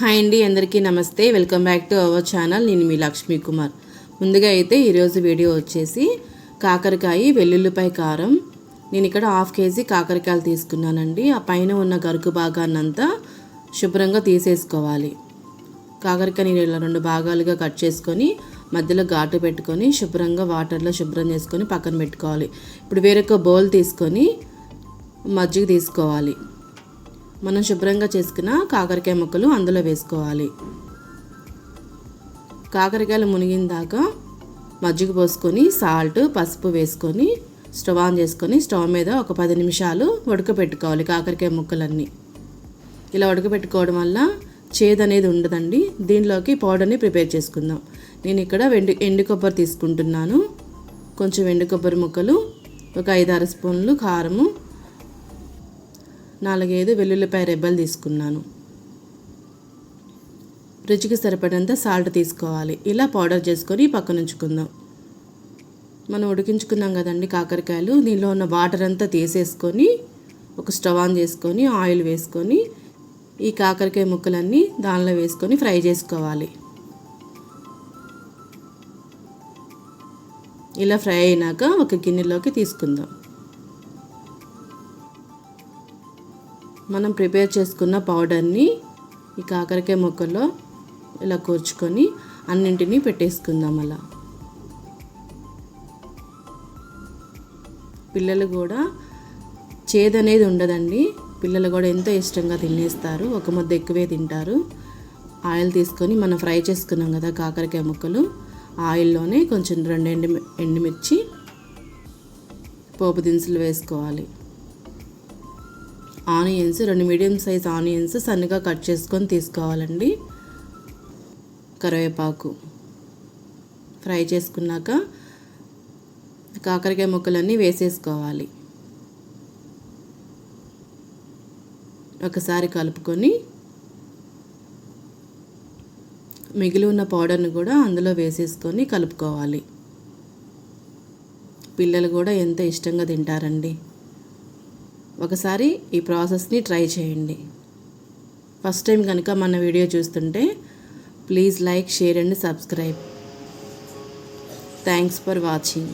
Hi అండి అందరికీ నమస్తే. Welcome back to our channel. నేను మీ లక్ష్మీ కుమార్. ముందుగా అయితే ఈరోజు వీడియో వచ్చేసి కాకరకాయ వెల్లుల్లిపాయ కారం. నేను ఇక్కడ హాఫ్ కేజీ కాకరకాయలు తీసుకున్నానండి. ఆ పైన ఉన్న గరుకు భాగాన్నంతా శుభ్రంగా తీసేసుకోవాలి. కాకరకాయ ఇలా రెండు భాగాలుగా కట్ చేసుకొని మధ్యలో ఘాటు పెట్టుకొని శుభ్రంగా వాటర్లో శుభ్రం చేసుకొని పక్కన పెట్టుకోవాలి. ఇప్పుడు వేరొక బౌల్ తీసుకొని మజ్జిగ తీసుకోవాలి. మనం శుభ్రంగా చేసుకున్న కాకరకాయ ముక్కలు అందులో వేసుకోవాలి. కాకరకాయలు మునిగిన దాకా మజ్జిగ పోసుకొని సాల్ట్ పసుపు వేసుకొని స్టవ్ ఆన్ చేసుకొని స్టవ్ మీద ఒక పది నిమిషాలు ఉడకపెట్టుకోవాలి కాకరకాయ ముక్కలన్నీ. ఇలా ఉడకపెట్టుకోవడం వల్ల చేదు అనేది ఉండదండి. దీనిలోకి పౌడర్ని ప్రిపేర్ చేసుకుందాం. నేను ఇక్కడ వెండి ఎండు కొబ్బరి తీసుకుంటున్నాను. కొంచెం ఎండు కొబ్బరి ముక్కలు ఒక ఐదారు స్పూన్లు కారము నాలుగైదు వెల్లుల్లిపాయ రెబ్బలు తీసుకున్నాను. రుచికి సరిపడంత సాల్ట్ తీసుకోవాలి. ఇలా పౌడర్ చేసుకొని పక్కన ఉంచుకుందాం. మనం ఉడికించుకున్నాం కదండి కాకరకాయలు. దీనిలో ఉన్న వాటర్ అంతా తీసేసుకొని ఒక స్టవ్ ఆన్ చేసుకొని ఆయిల్ వేసుకొని ఈ కాకరకాయ ముక్కలన్నీ దానిలో వేసుకొని ఫ్రై చేసుకోవాలి. ఇలా ఫ్రై అయినాక ఒక గిన్నెలోకి తీసుకుందాం. మనం ప్రిపేర్ చేసుకున్న పౌడర్ని ఈ కాకరకాయ ముక్కల్లో ఇలా కూర్చుకొని అన్నింటినీ పెట్టేసుకుందాం అలా. పిల్లలు కూడా చేదనేది ఉండదండి. పిల్లలు కూడా ఎంతో ఇష్టంగా తినేస్తారు. ఒక ముద్ద ఎక్కువే తింటారు. ఆయిల్ తీసుకొని మనం ఫ్రై చేసుకున్నాం కదా కాకరకాయ ముక్కలు. ఆయిల్లోనే కొంచెం రెండు ఎండి ఎండుమిర్చి పోపు దినుసులు వేసుకోవాలి. ఆనియన్స్ రెండు మీడియం సైజ్ ఆనియన్స్ సన్నగా కట్ చేసుకొని తీసుకోవాలండి. కరివేపాకు ఫ్రై చేసుకున్నాక కాకరకాయ ముక్కలన్నీ వేసేసుకోవాలి. ఒకసారి కలుపుకొని మిగిలి ఉన్న పౌడర్ని కూడా అందులో వేసేసుకొని కలుపుకోవాలి. పిల్లలు కూడా ఎంతో ఇష్టంగా తింటారండి. ఒకసారి ఈ ప్రాసెస్ని ట్రై చేయండి. ఫస్ట్ టైం కనుక మన వీడియో చూస్తుంటే please like share and subscribe. Thanks for watching.